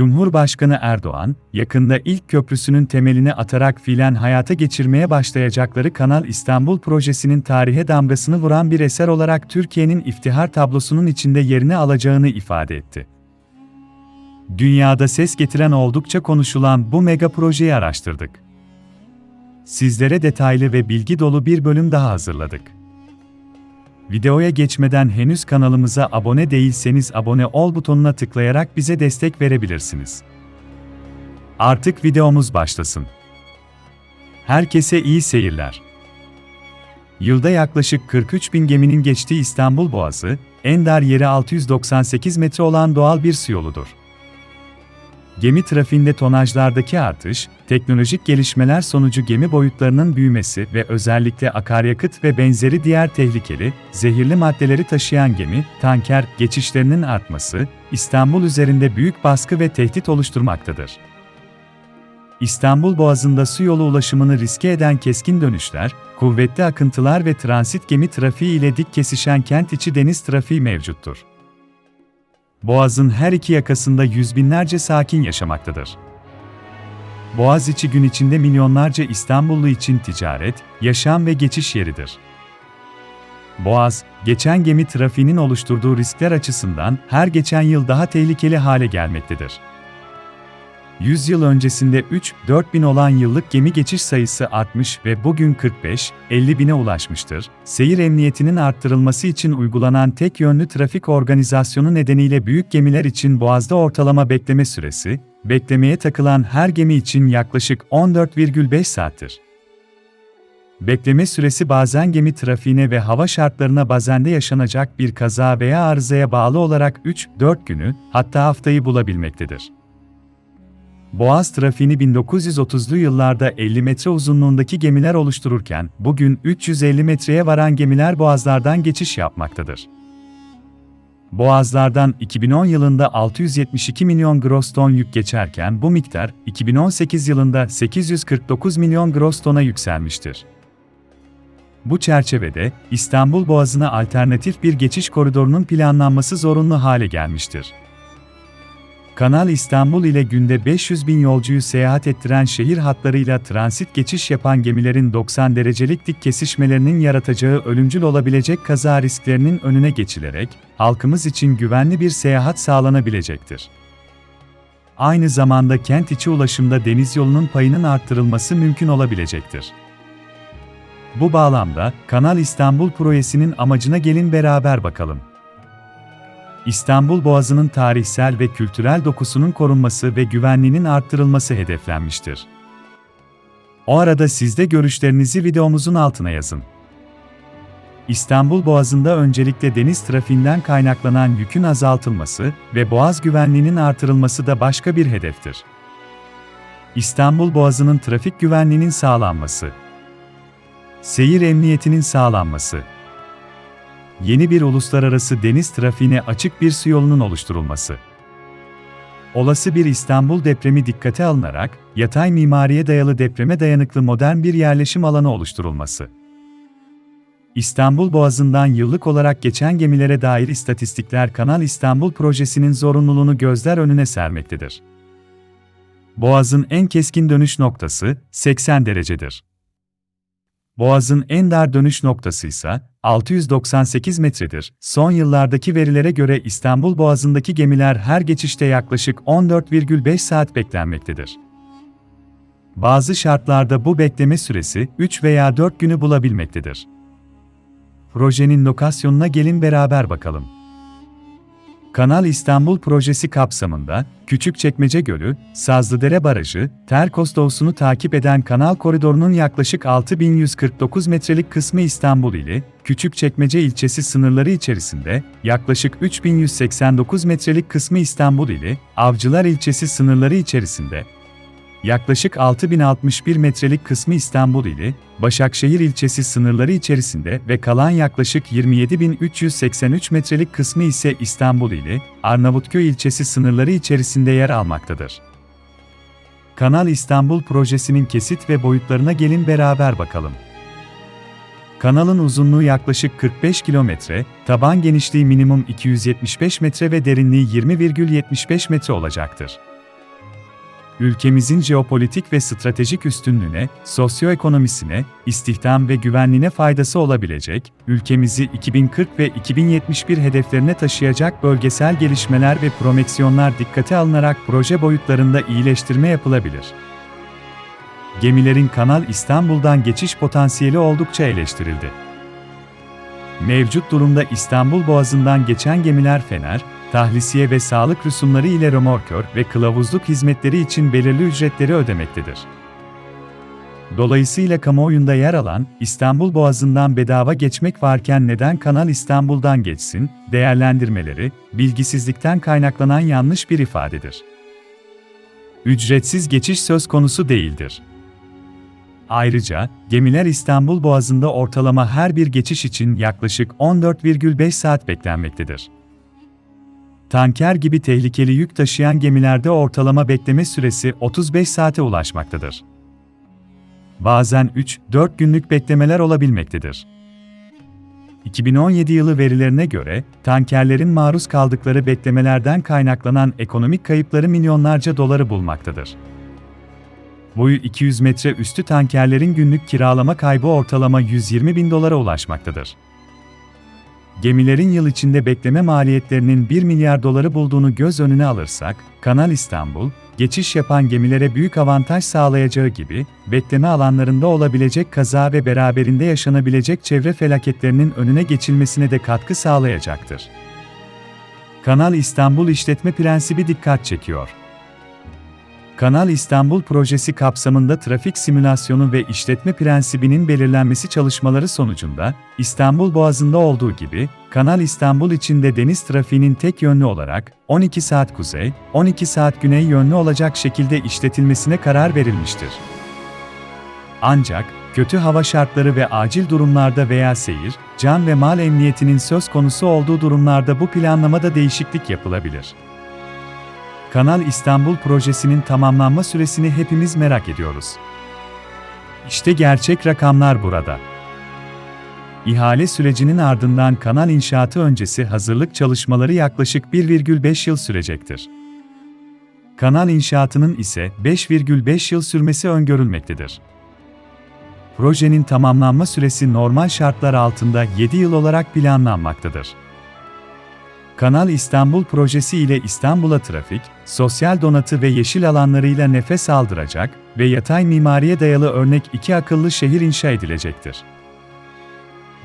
Cumhurbaşkanı Erdoğan, yakında ilk köprüsünün temelini atarak fiilen hayata geçirmeye başlayacakları Kanal İstanbul projesinin tarihe damgasını vuran bir eser olarak Türkiye'nin iftihar tablosunun içinde yerini alacağını ifade etti. Dünyada ses getiren oldukça konuşulan bu mega projeyi araştırdık. Sizlere detaylı ve bilgi dolu bir bölüm daha hazırladık. Videoya geçmeden henüz kanalımıza abone değilseniz abone ol butonuna tıklayarak bize destek verebilirsiniz. Artık videomuz başlasın. Herkese iyi seyirler. Yılda yaklaşık 43 bin geminin geçtiği İstanbul Boğazı, en dar yeri 698 metre olan doğal bir su yoludur. Gemi trafiğinde tonajlardaki artış, teknolojik gelişmeler sonucu gemi boyutlarının büyümesi ve özellikle akaryakıt ve benzeri diğer tehlikeli, zehirli maddeleri taşıyan gemi, tanker geçişlerinin artması, İstanbul üzerinde büyük baskı ve tehdit oluşturmaktadır. İstanbul Boğazı'nda su yolu ulaşımını riske eden keskin dönüşler, kuvvetli akıntılar ve transit gemi trafiği ile dik kesişen kent içi deniz trafiği mevcuttur. Boğaz'ın her iki yakasında yüz binlerce sakin yaşamaktadır. Boğaz içi gün içinde milyonlarca İstanbullu için ticaret, yaşam ve geçiş yeridir. Boğaz, geçen gemi trafiğinin oluşturduğu riskler açısından her geçen yıl daha tehlikeli hale gelmektedir. 100 yıl öncesinde 3-4 bin olan yıllık gemi geçiş sayısı artmış ve bugün 45-50 bine ulaşmıştır. Seyir emniyetinin arttırılması için uygulanan tek yönlü trafik organizasyonu nedeniyle büyük gemiler için Boğaz'da ortalama bekleme süresi, beklemeye takılan her gemi için yaklaşık 14,5 saattir. Bekleme süresi bazen gemi trafiğine ve hava şartlarına bazen de yaşanacak bir kaza veya arızaya bağlı olarak 3-4 günü, hatta haftayı bulabilmektedir. Boğaz trafiğini 1930'lu yıllarda 50 metre uzunluğundaki gemiler oluştururken, bugün 350 metreye varan gemiler boğazlardan geçiş yapmaktadır. Boğazlardan 2010 yılında 672 milyon gross ton yük geçerken bu miktar 2018 yılında 849 milyon gross tona yükselmiştir. Bu çerçevede İstanbul Boğazı'na alternatif bir geçiş koridorunun planlanması zorunlu hale gelmiştir. Kanal İstanbul ile günde 500 bin yolcuyu seyahat ettiren şehir hatlarıyla transit geçiş yapan gemilerin 90 derecelik dik kesişmelerinin yaratacağı ölümcül olabilecek kaza risklerinin önüne geçilerek, halkımız için güvenli bir seyahat sağlanabilecektir. Aynı zamanda kent içi ulaşımda deniz yolunun payının arttırılması mümkün olabilecektir. Bu bağlamda, Kanal İstanbul projesinin amacına gelin beraber bakalım. İstanbul Boğazı'nın tarihsel ve kültürel dokusunun korunması ve güvenliğinin arttırılması hedeflenmiştir. O arada siz de görüşlerinizi videomuzun altına yazın. İstanbul Boğazı'nda öncelikle deniz trafiğinden kaynaklanan yükün azaltılması ve boğaz güvenliğinin artırılması da başka bir hedeftir. İstanbul Boğazı'nın trafik güvenliğinin sağlanması, seyir emniyetinin sağlanması, yeni bir uluslararası deniz trafiğine açık bir su yolunun oluşturulması. Olası bir İstanbul depremi dikkate alınarak, yatay mimariye dayalı depreme dayanıklı modern bir yerleşim alanı oluşturulması. İstanbul Boğazı'ndan yıllık olarak geçen gemilere dair istatistikler Kanal İstanbul projesinin zorunluluğunu gözler önüne sermektedir. Boğaz'ın en keskin dönüş noktası 80 derecedir. Boğaz'ın en dar dönüş noktası ise 698 metredir. Son yıllardaki verilere göre İstanbul Boğazı'ndaki gemiler her geçişte yaklaşık 14,5 saat beklenmektedir. Bazı şartlarda bu bekleme süresi 3 veya 4 günü bulabilmektedir. Projenin lokasyonuna gelin beraber bakalım. Kanal İstanbul projesi kapsamında, Küçükçekmece Gölü, Sazlıdere Barajı, Terkos Doğusu'nu takip eden kanal koridorunun yaklaşık 6149 metrelik kısmı İstanbul ile, Küçükçekmece ilçesi sınırları içerisinde, yaklaşık 3189 metrelik kısmı İstanbul ile, Avcılar ilçesi sınırları içerisinde, yaklaşık 6061 metrelik kısmı İstanbul ili, Başakşehir ilçesi sınırları içerisinde ve kalan yaklaşık 27383 metrelik kısmı ise İstanbul ili, Arnavutköy ilçesi sınırları içerisinde yer almaktadır. Kanal İstanbul projesinin kesit ve boyutlarına gelin beraber bakalım. Kanalın uzunluğu yaklaşık 45 kilometre, taban genişliği minimum 275 metre ve derinliği 20,75 metre olacaktır. Ülkemizin jeopolitik ve stratejik üstünlüğüne, sosyoekonomisine, istihdam ve güvenliğine faydası olabilecek, ülkemizi 2040 ve 2071 hedeflerine taşıyacak bölgesel gelişmeler ve promeksiyonlar dikkate alınarak proje boyutlarında iyileştirme yapılabilir. Gemilerin Kanal İstanbul'dan geçiş potansiyeli oldukça eleştirildi. Mevcut durumda İstanbul Boğazı'ndan geçen gemiler Fener, tahlisiye ve sağlık rüsumları ile römorkör ve kılavuzluk hizmetleri için belirli ücretleri ödemektedir. Dolayısıyla kamuoyunda yer alan, İstanbul Boğazı'ndan bedava geçmek varken neden Kanal İstanbul'dan geçsin, değerlendirmeleri, bilgisizlikten kaynaklanan yanlış bir ifadedir. Ücretsiz geçiş söz konusu değildir. Ayrıca, gemiler İstanbul Boğazı'nda ortalama her bir geçiş için yaklaşık 14,5 saat beklenmektedir. Tanker gibi tehlikeli yük taşıyan gemilerde ortalama bekleme süresi 35 saate ulaşmaktadır. Bazen 3-4 günlük beklemeler olabilmektedir. 2017 yılı verilerine göre, tankerlerin maruz kaldıkları beklemelerden kaynaklanan ekonomik kayıpları milyonlarca doları bulmaktadır. Boyu 200 metre üstü tankerlerin günlük kiralama kaybı ortalama 120 bin dolara ulaşmaktadır. Gemilerin yıl içinde bekleme maliyetlerinin 1 milyar doları bulduğunu göz önüne alırsak, Kanal İstanbul, geçiş yapan gemilere büyük avantaj sağlayacağı gibi, bekleme alanlarında olabilecek kaza ve beraberinde yaşanabilecek çevre felaketlerinin önüne geçilmesine de katkı sağlayacaktır. Kanal İstanbul işletme prensibi dikkat çekiyor. Kanal İstanbul projesi kapsamında trafik simülasyonu ve işletme prensibinin belirlenmesi çalışmaları sonucunda, İstanbul Boğazı'nda olduğu gibi, Kanal İstanbul içinde deniz trafiğinin tek yönlü olarak 12 saat kuzey, 12 saat güney yönlü olacak şekilde işletilmesine karar verilmiştir. Ancak, kötü hava şartları ve acil durumlarda veya seyir, can ve mal emniyetinin söz konusu olduğu durumlarda bu planlamada değişiklik yapılabilir. Kanal İstanbul projesinin tamamlanma süresini hepimiz merak ediyoruz. İşte gerçek rakamlar burada. İhale sürecinin ardından kanal inşaatı öncesi hazırlık çalışmaları yaklaşık 1,5 yıl sürecektir. Kanal inşaatının ise 5,5 yıl sürmesi öngörülmektedir. Projenin tamamlanma süresi normal şartlar altında 7 yıl olarak planlanmaktadır. Kanal İstanbul projesi ile İstanbul'a trafik, sosyal donatı ve yeşil alanlarıyla nefes aldıracak ve yatay mimariye dayalı örnek iki akıllı şehir inşa edilecektir.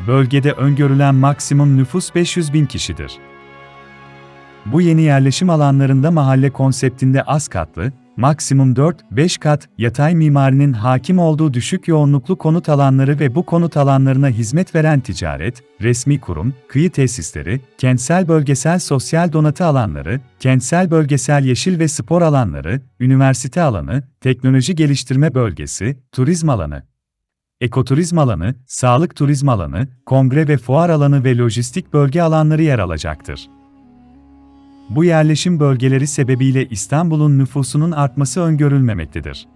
Bölgede öngörülen maksimum nüfus 500 bin kişidir. Bu yeni yerleşim alanlarında mahalle konseptinde az katlı, maksimum 4-5 kat yatay mimarinin hakim olduğu düşük yoğunluklu konut alanları ve bu konut alanlarına hizmet veren ticaret, resmi kurum, kıyı tesisleri, kentsel bölgesel sosyal donatı alanları, kentsel bölgesel yeşil ve spor alanları, üniversite alanı, teknoloji geliştirme bölgesi, turizm alanı, ekoturizm alanı, sağlık turizm alanı, kongre ve fuar alanı ve lojistik bölge alanları yer alacaktır. Bu yerleşim bölgeleri sebebiyle İstanbul'un nüfusunun artması öngörülmemektedir.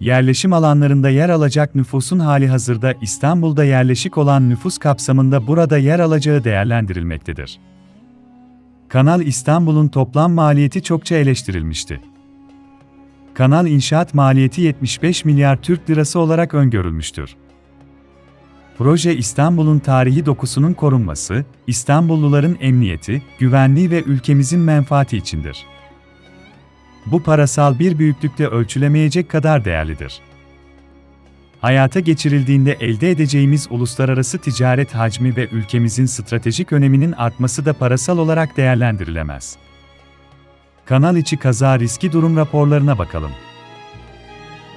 Yerleşim alanlarında yer alacak nüfusun hali hazırda İstanbul'da yerleşik olan nüfus kapsamında burada yer alacağı değerlendirilmektedir. Kanal İstanbul'un toplam maliyeti çokça eleştirilmişti. Kanal inşaat maliyeti 75 milyar Türk lirası olarak öngörülmüştür. Proje İstanbul'un tarihi dokusunun korunması, İstanbulluların emniyeti, güvenliği ve ülkemizin menfaati içindir. Bu parasal bir büyüklükte ölçülemeyecek kadar değerlidir. Hayata geçirildiğinde elde edeceğimiz uluslararası ticaret hacmi ve ülkemizin stratejik öneminin artması da parasal olarak değerlendirilemez. Kanal içi kaza riski durum raporlarına bakalım.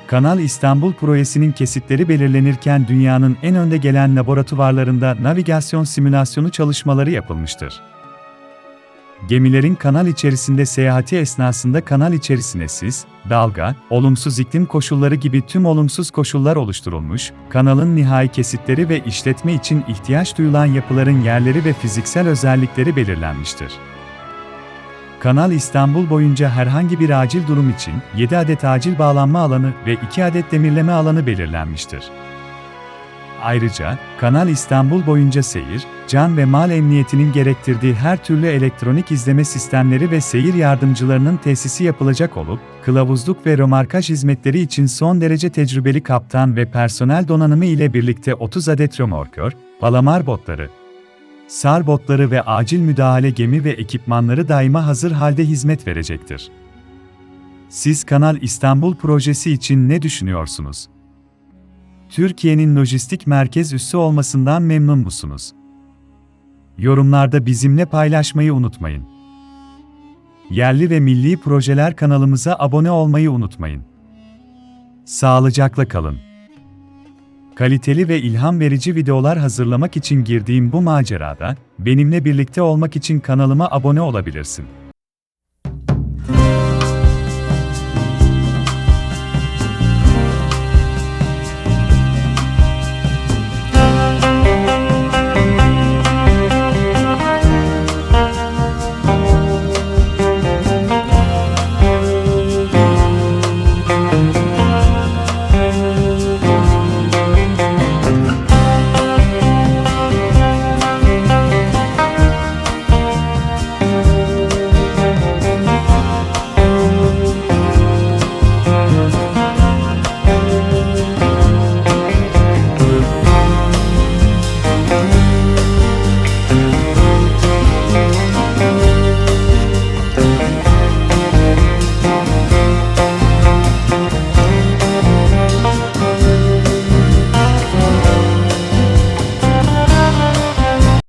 Kanal İstanbul projesinin kesitleri belirlenirken dünyanın en önde gelen laboratuvarlarında navigasyon simülasyonu çalışmaları yapılmıştır. Gemilerin kanal içerisinde seyahati esnasında kanal içerisine sis, dalga, olumsuz iklim koşulları gibi tüm olumsuz koşullar oluşturulmuş, kanalın nihai kesitleri ve işletme için ihtiyaç duyulan yapıların yerleri ve fiziksel özellikleri belirlenmiştir. Kanal İstanbul boyunca herhangi bir acil durum için 7 adet acil bağlanma alanı ve 2 adet demirleme alanı belirlenmiştir. Ayrıca, Kanal İstanbul boyunca seyir, can ve mal emniyetinin gerektirdiği her türlü elektronik izleme sistemleri ve seyir yardımcılarının tesisi yapılacak olup, kılavuzluk ve römarkaj hizmetleri için son derece tecrübeli kaptan ve personel donanımı ile birlikte 30 adet römorkör, palamar botları, SAR botları ve acil müdahale gemi ve ekipmanları daima hazır halde hizmet verecektir. Siz Kanal İstanbul projesi için ne düşünüyorsunuz? Türkiye'nin lojistik merkez üssü olmasından memnun musunuz? Yorumlarda bizimle paylaşmayı unutmayın. Yerli ve milli projeler kanalımıza abone olmayı unutmayın. Sağlıcakla kalın. Kaliteli ve ilham verici videolar hazırlamak için girdiğim bu macerada, benimle birlikte olmak için kanalıma abone olabilirsin.